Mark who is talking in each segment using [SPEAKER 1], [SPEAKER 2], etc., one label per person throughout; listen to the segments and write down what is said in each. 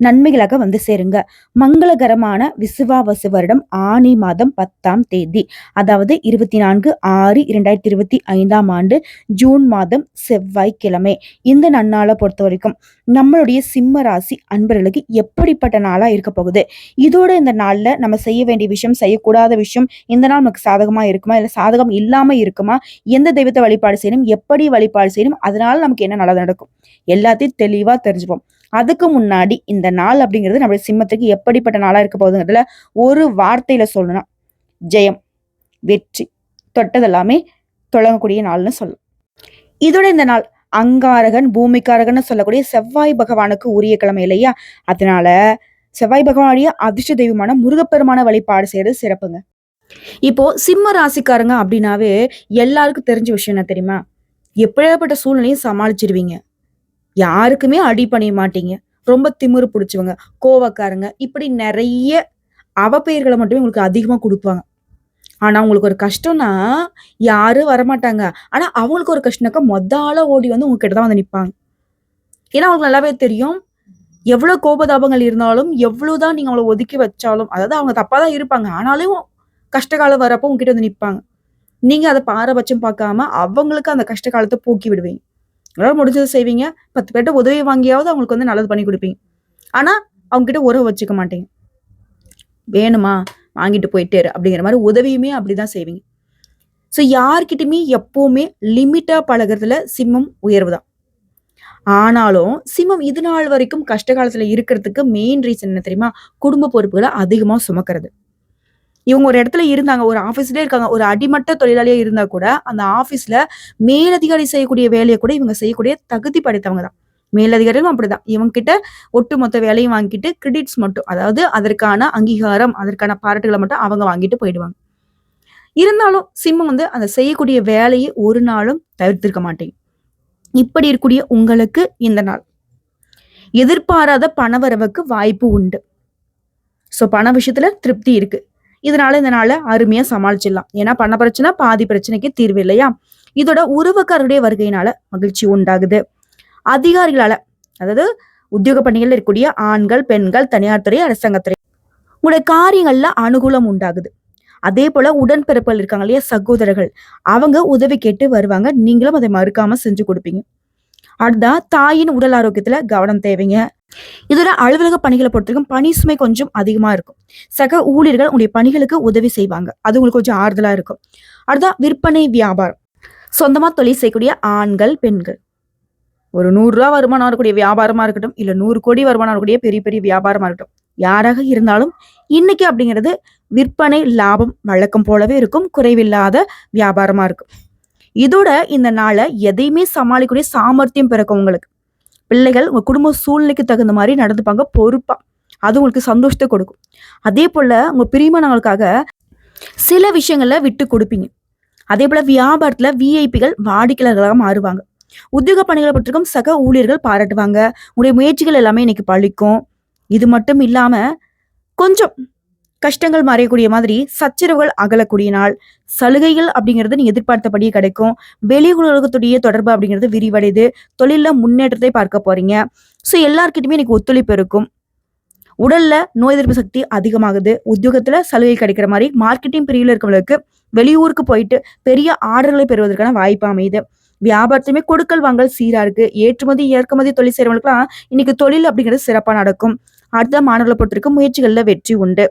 [SPEAKER 1] நன்மைகளாக வந்து சேருங்க. மங்களகரமான விசுவாவசு வருடம் ஆனி மாதம் பத்தாம் தேதி. அதாவது இருபத்தி நான்கு ஆறு இரண்டாயிரத்தி இருபத்தி ஐந்தாம் ஆண்டு ஜூன் மாதம் செவ்வாய்க்கிழமை. இந்த நன்னாளை பொறுத்த வரைக்கும் நம்மளுடைய சிம்ம ராசி அன்பர்களுக்கு எப்படிப்பட்ட நாளா இருக்க போகுது? இதோட இந்த நாளில் நம்ம செய்ய வேண்டிய விஷயம் செய்யக்கூடாத விஷயம் இந்த நாள் நமக்கு சாதகமா இருக்குமா? இல்லை சாதகம் இல்லாம இருக்குமா? எந்த தெய்வத்தை வழிபாடு செய்யணும்? எப்படி வழிபாடு செய்யணும்? அதனால நமக்கு என்ன நல்லது நடக்கும்? எல்லாத்தையும் தெளிவா தெரிஞ்சுப்போம். அதுக்கு முன்னாடி இந்த நாள் அப்படிங்கிறது நம்மளுடைய சிம்மத்துக்கு எப்படிப்பட்ட நாளாக இருக்க போகுதுங்கிறதுல ஒரு வார்த்தையில் சொல்லணும். ஜெயம் வெற்றி தொட்டதெல்லாமே தொடங்கக்கூடிய நாள்னு சொல்லலாம். இதோட இந்த நாள் அங்காரகன் பூமிக்காரகன் சொல்லக்கூடிய செவ்வாய் பகவானுக்கு உரிய கிழமை இல்லையா? அதனால செவ்வாய் பகவானுடைய அதிர்ஷ்ட தெய்வமான முருகப்பெருமான வழிபாடு செய்யறது சிறப்புங்க. இப்போ சிம்ம ராசிக்காரங்க அப்படின்னாவே எல்லாருக்கும் தெரிஞ்ச விஷயம் என்ன தெரியுமா? எப்படியாப்பட்ட சூழ்நிலையும் சமாளிச்சிருவீங்க. யாருக்குமே அடி பண்ணிய மாட்டீங்க. ரொம்ப திமிரு பிடிச்சவங்க கோவக்காரங்க. இப்படி நிறைய அவப்பெயர்களை மட்டுமே உங்களுக்கு அதிகமாக கொடுப்பாங்க. ஆனால் உங்களுக்கு ஒரு கஷ்டம்னா யாரும் வரமாட்டாங்க. ஆனால் அவங்களுக்கு ஒரு கஷ்டம்னாக்கா மொத்த ஆளாக ஓடி வந்து உங்ககிட்ட தான் வந்து நிற்பாங்க ஏன்னா அவங்களுக்கு நல்லாவே தெரியும். எவ்வளோ கோபதாபங்கள் இருந்தாலும் எவ்வளோதான் நீங்கள் அவங்கள ஒதுக்கி வச்சாலும் அதாவது அவங்க தப்பாக தான் இருப்பாங்க. ஆனாலும் கஷ்ட காலம் வரப்போ உங்ககிட்ட வந்து நிற்பாங்க நீங்கள் அதை பாரபட்சம் பார்க்காம அவங்களுக்கு அந்த கஷ்ட காலத்தை போக்கி விடுவீங்க. உங்களால் முடிஞ்சதை செய்வீங்க. பத்து பேர்ட்ட உதவி வாங்கியாவது அவங்களுக்கு வந்து நல்லது பண்ணி கொடுப்பீங்க. ஆனால் அவங்ககிட்ட உறவு வச்சுக்க மாட்டீங்க. வேணுமா? வாங்கிட்டு போயிட்டேரு அப்படிங்கிற மாதிரி உதவியுமே அப்படி தான் செய்வீங்க. ஸோ யார்கிட்டயுமே எப்போவுமே லிமிட்டாக பழகுறதுல சிம்மம் உயர்வு தான் ஆனாலும் சிம்மம் இது நாள் வரைக்கும் கஷ்ட காலத்தில் இருக்கிறதுக்கு மெயின் ரீசன் என்ன தெரியுமா? குடும்ப பொறுப்புகளை அதிகமாக சுமக்கிறது. இவங்க ஒரு இடத்துல இருந்தாங்க ஒரு ஆஃபீஸ்லேயே இருக்காங்க ஒரு அடிமட்ட தொழிலாளியாக இருந்தால் கூட அந்த ஆஃபீஸில் மேலதிகாரி செய்யக்கூடிய வேலையை கூட இவங்க செய்யக்கூடிய தகுதி படைத்தவங்க தான். மேலதிகாரிகளும் அப்படிதான். இவங்க கிட்ட ஒட்டுமொத்த வேலையும் வாங்கிட்டு கிரெடிட்ஸ் மட்டும் அதாவது அதற்கான அங்கீகாரம் அதற்கான பாராட்டுகளை மட்டும் அவங்க வாங்கிட்டு போயிடுவாங்க. இருந்தாலும் சிம்மம் வந்து அந்த செய்யக்கூடிய வேலையை ஒரு நாளும் தவிர்த்திருக்க மாட்டேங்க இப்படி இருக்கக்கூடிய உங்களுக்கு இந்த நாள். எதிர்பாராத பணவரவுக்கு வாய்ப்பு உண்டு. ஸோ பண விஷயத்துல திருப்தி இருக்கு. இதனால இந்த நாளை அருமையா சமாளிச்சிடலாம். ஏன்னா பண பிரச்சனை பாதி பிரச்சனைக்கு தீர்வு இல்லையா? இதோட உறவுக்காரருடைய வருகையினால மகிழ்ச்சி உண்டாகுது. அதிகாரிகளால அதாவது உத்தியோக பணிகள் இருக்கக்கூடிய ஆண்கள் பெண்கள் தனியார் துறை அரசாங்கத்துறை உங்களுடைய காரியங்கள்ல அனுகூலம் உண்டாகுது. அதே போல உடன்பிறப்புகள் இருக்காங்க இல்லையா? சகோதரர்கள் அவங்க உதவி கேட்டு வருவாங்க. நீங்களும் அதை மறுக்காம செஞ்சு கொடுப்பீங்க. அடுத்தா தாயின் உடல் ஆரோக்கியத்துல கவனம் தேவைங்க. இதோட அலுவலக பணிகளை பொறுத்தவரைக்கும் பணி சுமை கொஞ்சம் அதிகமா இருக்கும். சக ஊழியர்கள் உங்களுடைய பணிகளுக்கு உதவி செய்வாங்க. அது உங்களுக்கு கொஞ்சம் ஆறுதலா இருக்கும். அடுத்தா விற்பனை வியாபாரம். சொந்தமா தொழில் செய்யக்கூடிய ஆண்கள் பெண்கள். ஒரு நூறு ரூபா வருமானம் வரக்கூடிய வியாபாரமா இருக்கட்டும் இல்ல நூறு கோடி வருமானம் வரக்கூடிய பெரிய பெரிய வியாபாரமா இருக்கட்டும் யாராக இருந்தாலும் இன்னைக்கு அப்படிங்கிறது விற்பனை லாபம் வழக்கம் போலவே இருக்கும். குறைவில்லாத வியாபாரமா இருக்கும். இதோட இந்த நாளை எதையுமே சமாளிக்கக்கூடிய சாமர்த்தியம் பிறக்கும் உங்களுக்கு. பிள்ளைகள் உங்கள் குடும்ப சூழ்நிலைக்கு தகுந்த மாதிரி நடந்துப்பாங்க பொறுப்பாக அது உங்களுக்கு சந்தோஷத்தை கொடுக்கும். அதே போல் உங்கள் பிரியமானவங்களுக்காக சில விஷயங்களில் விட்டு கொடுப்பீங்க. அதே போல் வியாபாரத்தில் விஐபிகள் வாடிக்கையாளர்களாக மாறுவாங்க. உத்தியோக பணிகளை பற்றிருக்கும் சக ஊழியர்கள் பாராட்டுவாங்க. உங்களுடைய முயற்சிகள் எல்லாமே இன்னைக்கு பழிக்கும். இது மட்டும் இல்லாமல் கொஞ்சம் கஷ்டங்கள் மறையக்கூடிய மாதிரி சச்சரவுகள் அகலக்கூடிய நாள். சலுகைகள் அப்படிங்கிறது நீ எதிர்பார்த்தபடியே கிடைக்கும். வெளி உலகத்துடைய தொடர்பு அப்படிங்கிறது விரிவடையுது தொழிலில் முன்னேற்றத்தை பார்க்க போறீங்க. ஸோ எல்லாருக்கிட்டுமே இன்னைக்கு ஒத்துழைப்பு இருக்கும். உடல்ல நோய் எதிர்ப்பு சக்தி அதிகமாகுது. உத்தியோகத்துல சலுகை கிடைக்கிற மாதிரி மார்க்கெட்டிங் பிரிவில் இருக்கவங்களுக்கு வெளியூருக்கு போயிட்டு பெரிய ஆர்டர்களை பெறுவதற்கான வாய்ப்பு அமையுது. வியாபாரத்தையுமே கொடுக்கல் வாங்கல் சீரா இருக்கு. ஏற்றுமதி இறக்குமதி தொழில் செய்யறவங்களுக்குலாம் இன்னைக்கு தொழில் அப்படிங்கிறது சிறப்பாக நடக்கும். அடுத்த மாணவர்களை பொறுத்திருக்க முயற்சிகளில் வெற்றி உண்டு.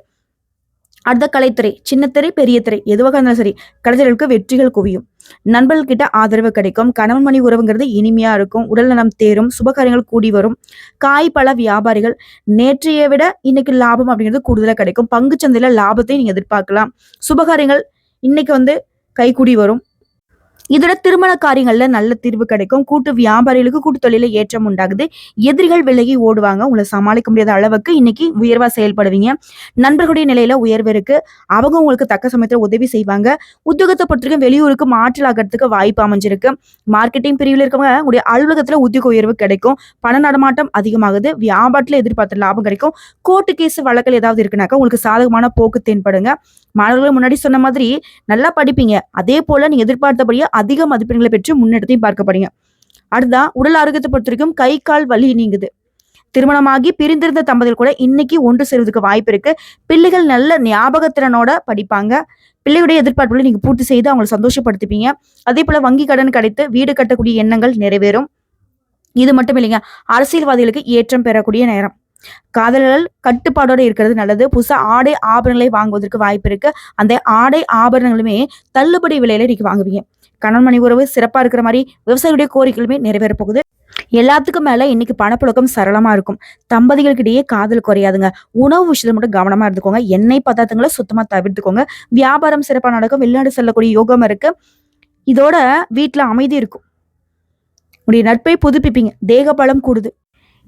[SPEAKER 1] அடுத்த கலைத்துறை சின்னத்திரை பெரிய திரை எதுவாக இருந்தாலும் சரி கலைஞர்களுக்கு வெற்றிகள் குவியும். நண்பர்கிட்ட ஆதரவு கிடைக்கும் கணவன் மணி உறவுங்கிறது இனிமையா இருக்கும் உடல் நலம் தேரும் சுபகாரியங்கள் கூடி வரும். காய் பழ வியாபாரிகள் நேற்றைய விட இன்னைக்கு லாபம் அப்படிங்கிறது கூடுதலாக கிடைக்கும். பங்கு சந்தையில லாபத்தை நீங்க எதிர்பார்க்கலாம். சுபகாரியங்கள் இன்னைக்கு வந்து கைகூடி வரும். இதோட திருமண காரியங்கள்ல நல்ல தீர்வு கிடைக்கும். கூட்டு வியாபாரிகளுக்கு கூட்டு தொழில ஏற்றம் உண்டாகுது. எதிரிகள் விலகி ஓடுவாங்க. உங்களை சமாளிக்க முடியாத அளவுக்கு இன்னைக்கு உயர்வா செயல்படுவீங்க. நண்பர்களுடைய நிலையில உயர்வு இருக்கு. அவங்க உங்களுக்கு தக்க சமயத்துல உதவி செய்வாங்க. உத்தியோகத்தை பொறுத்தவரைக்கும் வெளியூருக்கு மாற்றல் ஆகிறதுக்கு வாய்ப்பு அமைஞ்சிருக்கு. மார்க்கெட்டிங் பிரிவில் இருக்கவங்க உங்களுடைய அலுவலகத்துல உத்தியோக உயர்வு கிடைக்கும். பண நடமாட்டம் அதிகமாகுது. வியாபாரத்துல எதிர்பார்த்த லாபம் கிடைக்கும். கோர்ட்டு கேஸ் வழக்கில் ஏதாவது இருக்குனாக்கா உங்களுக்கு சாதகமான போக்கு தென்படுங்க. மாணவர்கள் முன்னாடி சொன்ன மாதிரி நல்லா படிப்பீங்க. அதே போல நீங்க எதிர்பார்த்தபடியே அதிக மதிப்பெண்களை பெற்று முன்னெடுத்தையும் பார்க்கப்படுங்க. போறீங்க அடுத்தா உடல் ஆரோக்கியத்தை பொறுத்த வரைக்கும் கை கால் வலி நீங்குது. திருமணமாகி பிரிந்திருந்த தம்பதிகள் கூட இன்னைக்கு ஒன்று சேர்வதுக்கு வாய்ப்பு இருக்கு. பிள்ளைகள் நல்ல ஞாபகத்திறனோட படிப்பாங்க. பிள்ளையுடைய எதிர்பார்ப்புகளை நீங்க பூர்த்தி செய்து அவங்களை சந்தோஷப்படுத்திப்பீங்க. அதே போல வங்கி கடன் கிடைத்து வீடு கட்டக்கூடிய எண்ணங்கள் நிறைவேறும். இது மட்டும் இல்லைங்க அரசியல்வாதிகளுக்கு ஏற்றம் பெறக்கூடிய நேரம். காதலர்கள் கட்டுப்பாடோட இருக்கிறது நல்லது. புதுசா ஆடை ஆபரணங்களை வாங்குவதற்கு வாய்ப்பு இருக்கு. அந்த ஆடை ஆபரணங்களுமே தள்ளுபடி விலையில இன்னைக்கு வாங்குவீங்க. கணவன் மணி உறவு சிறப்பா இருக்கிற மாதிரி விவசாயியுடைய கோரிக்கைகளுமே நிறைவேற போகுது. எல்லாத்துக்கும் மேல இன்னைக்கு பணப்புழக்கம் சரளமா இருக்கும். தம்பதிகளுக்கிடையே காதல் குறையாதுங்க. உணவு விஷயத்துல மட்டும் கவனமா இருந்துக்கோங்க. எண்ணெய் பதார்த்தங்களை சுத்தமா தவிர்த்துக்கோங்க. வியாபாரம் சிறப்பா நடக்கும். வெளிநாடு செல்லக்கூடிய யோகம் இருக்கு. இதோட வீட்டுல அமைதி இருக்கும். உடைய நட்பை புதுப்பிப்பீங்க. தேக பலம் கூடுது.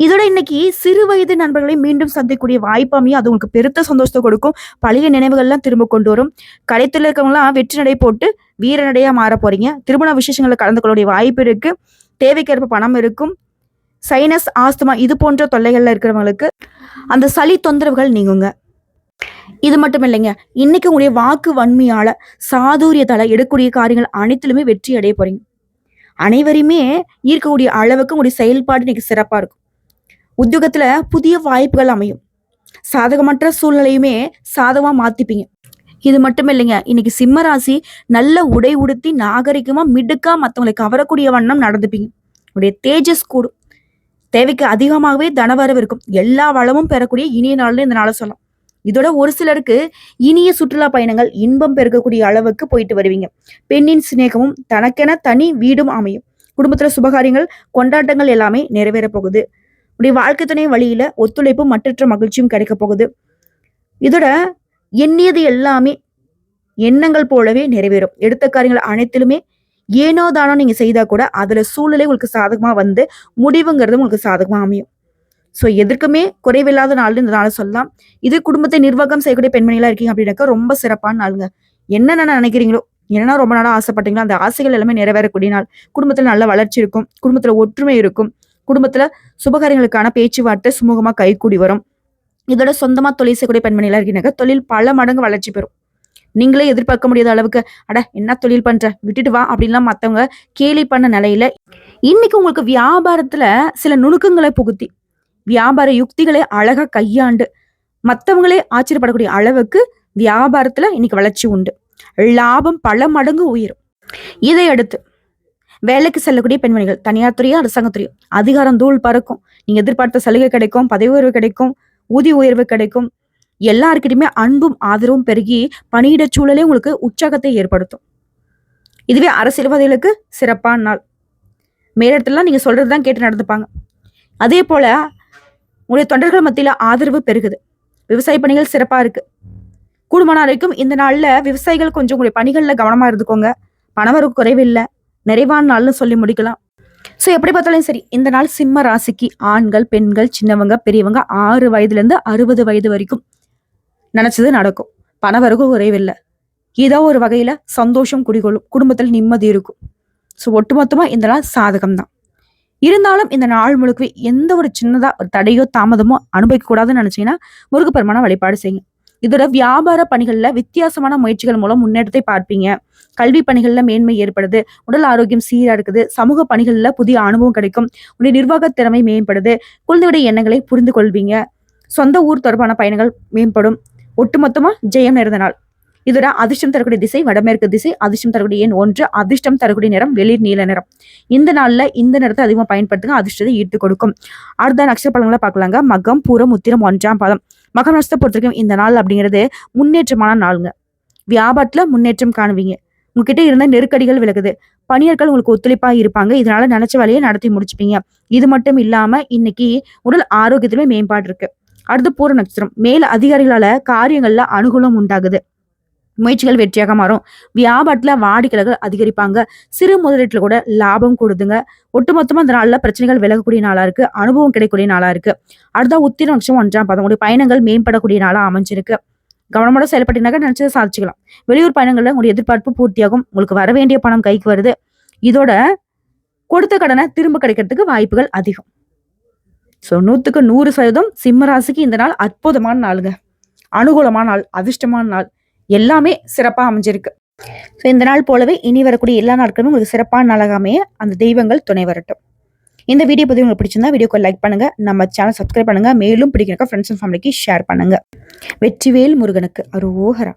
[SPEAKER 1] இதோட இன்னைக்கு சிறு வயது நண்பர்களை மீண்டும் சந்திக்கக்கூடிய வாய்ப்பு அமையும் அது உங்களுக்கு பெருத்த சந்தோஷத்தை கொடுக்கும். பழைய நினைவுகள்லாம் திரும்ப கொண்டு வரும். கலைத்துல இருக்கவங்களாம் வெற்றி நடை போட்டு வீர நடையா மாற போறீங்க. திருமண விசேஷங்களில் கலந்து கொள்ளக்கூடிய வாய்ப்பு இருக்கு. தேவைக்கேற்ப பணம் இருக்கும். சைனஸ் ஆஸ்துமா இது போன்ற தொல்லைகள்ல இருக்கிறவங்களுக்கு அந்த சளி தொந்தரவுகள் நீங்குங்க. இது மட்டும் இல்லைங்க. இன்னைக்கு உங்களுடைய வாக்கு வன்மையால சாதுரியத்தால எடுக்கக்கூடிய காரியங்கள் அனைத்திலுமே வெற்றி அடைய போறீங்க. அனைவரையுமே ஈர்க்கக்கூடிய அளவுக்கு உங்களுடைய செயல்பாடு இன்னைக்கு சிறப்பா இருக்கும். உத்தியோகத்துல புதிய வாய்ப்புகள் அமையும். சாதகமற்ற சூழ்நிலையுமே சாதகமா மாத்திப்பீங்க. இது மட்டும் இல்லைங்க இன்னைக்கு சிம்ம ராசி நல்ல உடை உடுத்தி நாகரிகமா மிடுக்கா மற்றவங்களை கவரக்கூடிய வண்ணம் நடந்துப்பீங்க. உடைய தேஜஸ் கூடும். தேவைக்கு அதிகமாகவே தனவரவு இருக்கும். எல்லா வளமும் பெறக்கூடிய இனிய நாள்னு இந்த நாளை சொல்லலாம். இதோட ஒரு சிலருக்கு இனிய சுற்றுலா பயணங்கள் இன்பம் பெருக்கக்கூடிய அளவுக்கு போயிட்டு வருவீங்க. பெண்ணின் சிநேகமும் தனக்கென தனி வீடும் அமையும். குடும்பத்துல சுபகாரியங்கள் கொண்டாட்டங்கள் எல்லாமே நிறைவேற போகுது. உடைய வாழ்க்கை துணை வழியில ஒத்துழைப்பும் மற்றற்ற மகிழ்ச்சியும் கிடைக்க போகுது. இதோட எண்ணியது எல்லாமே எண்ணங்கள் போலவே நிறைவேறும். எடுத்த காரியங்கள் அனைத்திலுமே ஏனோ தானோ நீங்க செய்தா கூட அதுல சூழ்நிலை உங்களுக்கு சாதகமா வந்து முடிவுங்கிறது உங்களுக்கு சாதகமா அமையும். ஸோ எதற்குமே குறைவில்லாத நாள் இந்த நாளை சொல்லலாம். இது குடும்பத்தை நிர்வாகம் செய்யக்கூடிய பெண்மணிகளாக இருக்கீங்க அப்படின்னாக்கா ரொம்ப சிறப்பான நாளுங்க. என்னென்ன நினைக்கிறீங்களோ என்னன்னா ரொம்ப நாளாக ஆசைப்பட்டீங்களோ அந்த ஆசைகள் எல்லாமே நிறைவேறக்கூடிய நாள். குடும்பத்தில் நல்ல வளர்ச்சி இருக்கும். குடும்பத்தில் ஒற்றுமை இருக்கும். குடும்பத்துல சுபகாரியங்களுக்கான பேச்சுவார்த்தை சுமூகமா கைகூடி வரும். இதோட சொந்தமா தொழில் செய்யக்கூடிய பெண்மணிகளா இருக்கீங்க தொழில் பல மடங்கு வளர்ச்சி பெறும். நீங்களே எதிர்பார்க்க முடியாத அளவுக்கு அட என்ன தொழில் பண்ற? விட்டுட்டு வா அப்படின்லாம் மத்தவங்க கேலி பண்ண நிலையில இன்னைக்கு உங்களுக்கு வியாபாரத்துல சில நுணுக்கங்களை புகுத்தி வியாபார யுக்திகளை அழகா கையாண்டு மத்தவங்களே ஆச்சரியப்படக்கூடிய அளவுக்கு வியாபாரத்துல இன்னைக்கு வளர்ச்சி உண்டு. லாபம் பல மடங்கு உயரும். இதை அடுத்து வேலைக்கு செல்லக்கூடிய பெண்மணிகள் தனியார் துறையோ அரசாங்கத்துறையோ. அதிகாரம் தூள் பறக்கும். நீங்க எதிர்பார்த்த சலுகை கிடைக்கும் பதவி உயர்வு கிடைக்கும் ஊதிய உயர்வு கிடைக்கும். எல்லாருக்கிட்டையுமே அன்பும் ஆதரவும் பெருகி பணியிட சூழலே உங்களுக்கு உற்சாகத்தை ஏற்படுத்தும். இதுவே அரசியல்வாதிகளுக்கு சிறப்பான நாள். மேலிடத்துலாம் நீங்க சொல்றதுதான் கேட்டு நடந்துப்பாங்க. அதே போல உங்களுடைய தொண்டர்கள் மத்தியில ஆதரவு பெருகுது. விவசாய பணிகள் சிறப்பா இருக்கு. கூடுமான வரைக்கும் இந்த நாள்ல விவசாயிகள் கொஞ்சம் உங்களுடைய பணிகள்ல கவனமா இருந்துக்கோங்க. பணவரவு குறைவில்லை. நிறைவான நாள்னு சொல்லி முடிக்கலாம். ஸோ எப்படி பார்த்தாலும் சரி இந்த நாள் சிம்ம ராசிக்கு ஆண்கள் பெண்கள் சின்னவங்க பெரியவங்க ஆறு வயதுல இருந்து அறுபது வயது வரைக்கும் நினச்சது நடக்கும். பணவரவு குறைவில்லை. ஏதோ ஒரு வகையில் சந்தோஷம் குடிகொள்ளும் குடும்பத்தில் நிம்மதி இருக்கும். ஸோ ஒட்டுமொத்தமா இந்த நாள் சாதகம் தான் இருந்தாலும் இந்த நாள் முழுக்கவே எந்த ஒரு சின்னதாக ஒரு தடையோ தாமதமோ அனுபவிக்க கூடாதுன்னு நினைச்சீங்கன்னா முருகப்பெருமான வழிபாடு செய்யுங்க. இதோட வியாபார பணிகள்ல வித்தியாசமான முயற்சிகள் மூலம் முன்னேற்றத்தை பார்ப்பீங்க. கல்வி பணிகள்ல மேன்மை ஏற்படுது. உடல் ஆரோக்கியம் சீராக இருக்குது. சமூக பணிகள்ல புதிய அனுபவம் கிடைக்கும். உடைய நிர்வாக திறமை மேம்படுது. குழந்தையுடைய எண்ணங்களை புரிந்து கொள்வீங்க. சொந்த ஊர் தொடர்பான பயணங்கள் மேம்படும். ஒட்டுமொத்தமா ஜெயம் நிறைந்த நாள். இதோட அதிர்ஷ்டம் தரக்கூடிய திசை வடமேற்கு திசை அதிர்ஷ்டம் தரக்கூடிய எண் ஒன்று அதிர்ஷ்டம் தரக்கூடிய நிறம் வெளிர் நீல நிறம். இந்த நாள்ல இந்த நிறத்தை அதிகமா பயன்படுத்துங்க அதிர்ஷ்டத்தை ஈர்த்து கொடுக்கும். அடுத்த நட்சத்திர பலன்களை பார்க்கலாங்க. மகம் பூரம் உத்திரம் ஒன்றாம் பாதம். மகர நட்சத்திரத்தை பொறுத்த வரைக்கும் இந்த நாள் அப்படிங்கிறது முன்னேற்றமான நாளுங்க. வியாபாரத்துல முன்னேற்றம் காணுவீங்க. உங்ககிட்ட இருந்த நெருக்கடிகள் விலகுது. பணியர்கள் உங்களுக்கு ஒத்துழைப்பா இருப்பாங்க. இதனால நினைச்ச வேலையை நடத்தி முடிச்சுப்பீங்க. இது மட்டும் இல்லாம இன்னைக்கு உடல் ஆரோக்கியத்திலுமே மேம்பாடு இருக்கு. அடுத்து பூர நட்சத்திரம். மேல் அதிகாரிகளால காரியங்கள்ல அனுகூலம் உண்டாகுது. முயற்சிகள் வெற்றியாக மாறும். வியாபாரத்துல வாடிக்கையாளர்கள் அதிகரிப்பாங்க. சிறு முதலீட்டுல கூட லாபம் கொடுதுங்க. ஒட்டுமொத்தமா இந்த நாள்ல பிரச்சனைகள் விலகக்கூடிய நாளா இருக்கு. அனுபவம் கிடைக்கக்கூடிய நாளா இருக்கு. அடுத்த உத்திர நட்சம் ஒன்றாம் பதம் உங்களுடைய பயணங்கள் மேம்படக்கூடிய நாளா அமைஞ்சிருக்கு. கவனமோட செயல்பட்டீங்கன்னாக்க நினைச்சதை சாதிச்சுக்கலாம். வெளியூர் பயணங்கள்ல உங்களுடைய எதிர்பார்ப்பு பூர்த்தியாகும். உங்களுக்கு வர வேண்டிய பணம் கைக்கு வருது. இதோட கொடுத்த கடனை திரும்ப கிடைக்கிறதுக்கு வாய்ப்புகள் அதிகம். ஸோ நூத்துக்கு நூறு சதவீதம் சிம்மராசிக்கு இந்த நாள் அற்புதமான நாளுங்க. அனுகூலமான நாள் அதிர்ஷ்டமான நாள். எல்லாமே சிறப்பாக அமைஞ்சிருக்கு. ஸோ இந்த நாள் போலவே இனி வரக்கூடிய எல்லா நாட்களும் உங்களுக்கு சிறப்பான நாளாக அமைய அந்த தெய்வங்கள் துணை வரட்டும். இந்த வீடியோ பற்றி உங்களுக்கு பிடிச்சிருந்தா வீடியோக்கு லைக் பண்ணுங்க. நம்ம சேனல் சப்ஸ்கிரைப் பண்ணுங்க. மேலும் பிடிக்கிறக்க ஃப்ரெண்ட்ஸ் அண்ட் ஃபேமிலிக்கு ஷேர் பண்ணுங்க. வெற்றிவேல் முருகனுக்கு அரோகரா